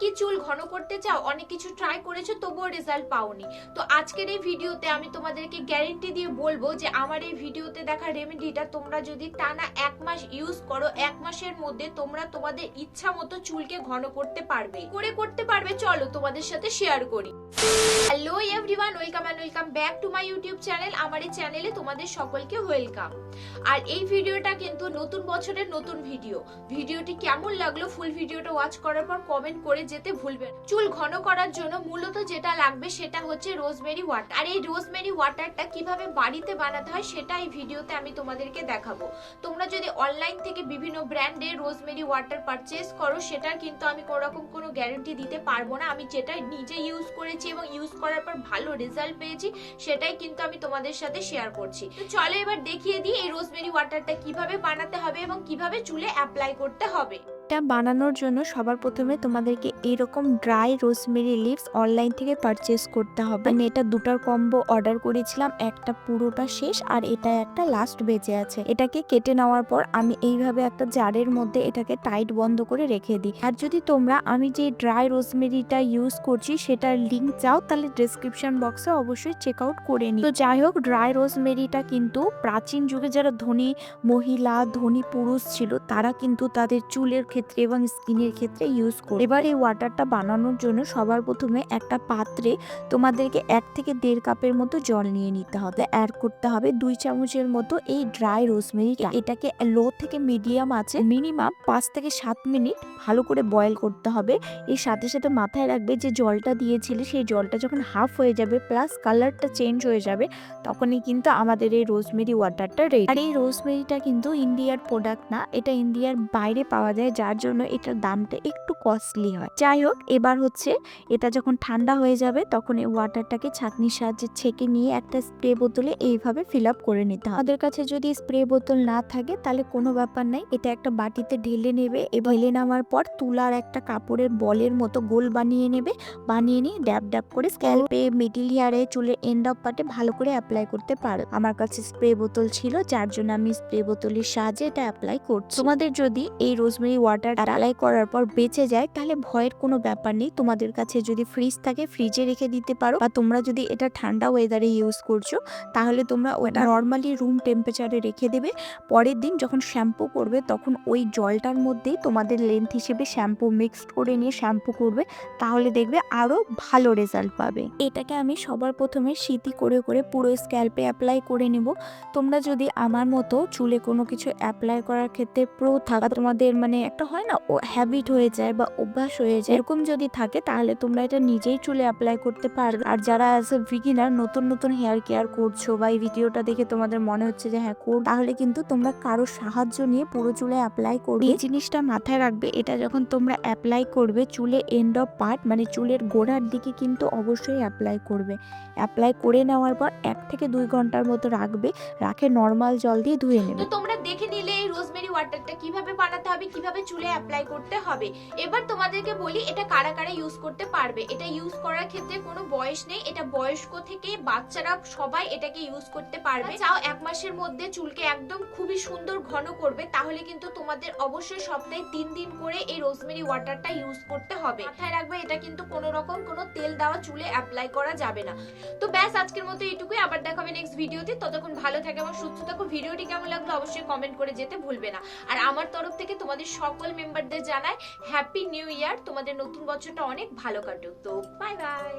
কি চুল ঘন করতে চাও, অনেক কিছু ট্রাই করেছ, তবুও রেজাল্ট পাওনি। তো আজকের এই ভিডিওতে আমি তোমাদেরকে গ্যারেন্টি দিয়ে বলব যে আমার এই ভিডিওতে দেখা রেমেডিটা তোমরা যদি টানা এক মাস ইউজ করো, এক মাসের মধ্যে তোমরা তোমাদের ইচ্ছা মতো চুলকে ঘন করতে পারবে। করে করতে পারবে, চলো তোমাদের সাথে শেয়ার করি। Hello everyone welcome and welcome back to my YouTube channel আমার এই চ্যানেলে তোমাদের সকলকে ওয়েলকাম আর এই ভিডিওটা কিন্তু নতুন বছরের নতুন ভিডিও। ভিডিওটি কেমন লাগল ফুল ভিডিওটা ওয়াচ করার পর কমেন্ট করে যেতে ভুলবেন। চুল ঘন করার জন্য মূলত যেটা লাগবে সেটা হচ্ছে রোজমেরি ওয়াটার আর এই রোজমেরি ওয়াটারটা কীভাবে বাড়িতে বানাতে হয় সেটা এই ভিডিওতে আমি তোমাদেরকে দেখাবো। তোমরা যদি অনলাইন থেকে বিভিন্ন ব্র্যান্ডের রোজমেরি ওয়াটার পারচেস করো সেটার কিন্তু আমি কোনো রকম কোনো গ্যারান্টি দিতে পারব না। আমি যেটা নিজে ইউজ করেছি এবং ইউজ করার পর ভালো রেজাল্ট পেয়েছি, সেটাই কিন্তু আমি তোমাদের সাথে শেয়ার করছি। তো চলো এবার দেখিয়ে দিই এই রোজমেরি ওয়াটারটা কীভাবে বানাতে হবে এবং কীভাবে চুলে অ্যাপ্লাই করতে হবে। এটা বানানোর জন্য সবার প্রথমে তোমাদেরকে এরকম ড্রাই রোজমেরি লিভস অনলাইন থেকে পারচেস করতে হবে। আমি এটা দুটার কম্বো অর্ডার করেছিলাম, একটা পুরোটা শেষ আর এটা একটা লাস্ট বেঁচে আছে। এটাকে কেটে নেওয়ার পর আমি এইভাবে একটা জারের মধ্যে এটাকে টাইট বন্ধ করে রেখে দিই। আর যদি তোমরা আমি যে ড্রাই রোজমেরিটা ইউজ করছি সেটার লিঙ্ক চাও, তাহলে ডিসক্রিপশন বক্সে অবশ্যই চেক আউট করে নিই তো যাই হোক ড্রাই রোজমেরিটা কিন্তু প্রাচীন যুগে যারা ধনী মহিলা, ধনী পুরুষ ছিল, তারা কিন্তু তাদের চুলের ক্ষেত্রে এবং স্কিনের ক্ষেত্রে ইউজ করে এবার এই ওয়াটারটা বানানোর জন্য সবার প্রথমে একটা পাত্রে তোমাদেরকে এক থেকে দেড় কাপের মতো জল নিয়ে নিতে হবে। অ্যাড করতে হবে দুই চামচের মতো এই ড্রাই রোজমেরি এটাকে লো থেকে মিডিয়াম আছে মিনিমাম পাঁচ থেকে সাত মিনিট ভালো করে বয়েল করতে হবে। এর সাথে সাথে মাথায় রাখবে যে জলটা দিয়েছিলে, সেই জলটা যখন হাফ হয়ে যাবে প্লাস কালারটা চেঞ্জ হয়ে যাবে, তখনই কিন্তু আমাদের এই রোজমেরি ওয়াটারটা রেডি আর এই রোজমেরিটা কিন্তু ইন্ডিয়ার প্রোডাক্ট না, এটা ইন্ডিয়ার বাইরে পাওয়া যায়, যার জন্য এটার দামটা একটু কস্টলি হয়। যাই হোক, এবার হচ্ছে এটা যখন ঠান্ডা হয়ে যাবে, তখন এই ওয়াটারটাকে ছাঁকনির সাহায্যে ছেঁকে নিয়ে একটা স্প্রে বোতলে এইভাবে ফিল আপ করে নিতে হবে। আমাদের কাছে যদি স্প্রে বোতল না থাকে, তাহলে কোনো ব্যাপার নাই। এটা একটা বাটিতে ঢেলে নেবে এ ঢেলে নেওয়ার পর তুলার একটা কাপড়ের বলের মতো গোল বানিয়ে নেবে। বানিয়ে নিয়ে ড্যাব ড্যাব করে স্ক্যাল্পে মিডিল হেয়ারে চুলের এন্ড অফ পার্টে ভালো করে অ্যাপ্লাই করতে পারো। আমার কাছে স্প্রে বোতল ছিল, যার জন্য আমি স্প্রে বোতলের সাহায্যে এটা অ্যাপ্লাই করছি। তোমাদের যদি এই রোজমেরি ওয়াটার অ্যাপ্লাই করার পর বেঁচে যায়, তাহলে ভয়ের কোনো ব্যাপার নেই। তোমাদের কাছে যদি ফ্রিজ থাকে ফ্রিজে রেখে দিতে পারো। বা তোমরা যদি এটা ঠান্ডা ওয়েদারে ইউজ করছ, তাহলে তোমরা ওটা নর্মালি রুম টেম্পারেচারে রেখে দেবে। পরের দিন যখন শ্যাম্পু করবে, তখন ওই জলটার মধ্যেই তোমাদের লেন্থ হিসেবে শ্যাম্পু মিক্সড করে নিয়ে শ্যাম্পু করবে। তাহলে দেখবে আরও ভালো রেজাল্ট পাবে। এটাকে আমি সবার প্রথমে শীতি করে করে পুরো স্ক্যাল্পে অ্যাপ্লাই করে নেব। তোমরা যদি আমার মতো চুলে কোনো কিছু অ্যাপ্লাই করার ক্ষেত্রে প্রো থাকা, তোমাদের মানে একটা হয় না হ্যাবিট হয়ে যায় বা অভ্যাস হয়ে যায়। এরকম যদি থাকে, তাহলে তোমরা এটা নিজেই চুলে অ্যাপ্লাই করতে পারবে। আর যারা অ্যাজ এ বিগিনার নতুন নতুন হেয়ার কেয়ার করছ বা এই ভিডিওটা দেখে তোমাদের মনে হচ্ছে যে হ্যাঁ কর তাহলে কিন্তু তোমরা কারও সাহায্য নিয়ে পুরো চুলে অ্যাপ্লাই করবে। এই জিনিসটা মাথায় রাখবে, এটা যখন তোমরা অ্যাপ্লাই করবে, চুলে এন্ড অফ পার্ট মানে চুলের গোড়ার দিকে কিন্তু অবশ্যই অ্যাপ্লাই করবে। অ্যাপ্লাই করে নেওয়ার পর এক থেকে দুই ঘণ্টার মতো রাখবে, রাখে নর্মাল জল দিয়ে ধুয়ে নেবে। তো তোমরা দেখে নিলে ওয়াটারটা কীভাবে বানাতে হবে কীভাবে চুলে অ্যাপ্লাই করতে হবে এবার তোমাদেরকে বলি এটা কারা কারা ইউজ করতে পারবে। এটা ইউজ করার ক্ষেত্রে কোনো বয়স নেই এটা বয়স্ক থেকে বাচ্চারা সবাই এটাকে ইউজ করতে পারবে। চাও এক মাসের মধ্যে চুলকে একদম খুবই সুন্দর ঘন করবে তাহলে কিন্তু তোমাদের অবশ্যই সপ্তাহে তিন দিন করে এই রোজমেরি ওয়াটারটা ইউজ করতে হবে। মাথায় রাখবে এটা কিন্তু কোনো রকম কোনো তেল দেওয়া চুলে অ্যাপ্লাই করা যাবে না। তো ব্যাস আজকের মতো এইটুকুই আবার দেখাবে নেক্সট ভিডিওতে ততক্ষণ ভালো থাকে এবং সুস্থ থাকো। ভিডিওটি কেমন লাগল অবশ্যই কমেন্ট করে যেতে ভুলবে না। আর আমার তরফ থেকে তোমাদের সকল মেম্বারদের জানাই হ্যাপি নিউ ইয়ার তোমাদের নতুন বছরটা অনেক ভালো কাটুক। তো বাই বাই